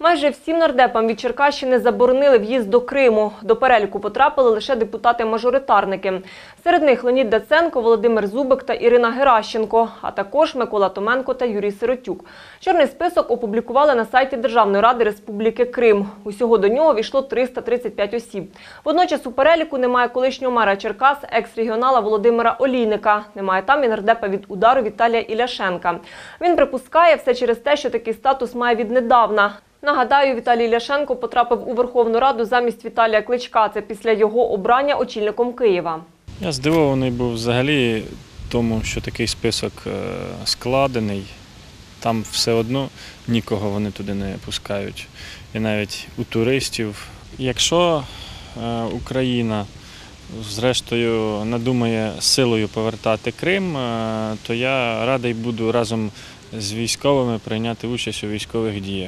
Майже всім нардепам від Черкащини заборонили в'їзд до Криму. До переліку потрапили лише депутати-мажоритарники. Серед них Леонід Даценко, Володимир Зубик та Ірина Геращенко, а також Микола Томенко та Юрій Сиротюк. Чорний список опублікували на сайті Державної ради Республіки Крим. Усього до нього війшло 335 осіб. Водночас у переліку немає колишнього мера Черкас, екс-регіонала Володимира Олійника. Немає там і нардепа від удару Віталія Іляшенка. Він припускає все через те, що такий статус має віднедавна. Нагадаю, Віталій Ляшенко потрапив у Верховну Раду замість Віталія Кличка. Це після його обрання очільником Києва. Я здивований був взагалі тому, що такий список е, складений. Там все одно нікого вони туди не пускають. І навіть у туристів. Якщо е, Україна зрештою надумає силою повертати Крим, е, то я радий буду разом з військовими прийняти участь у військових діях.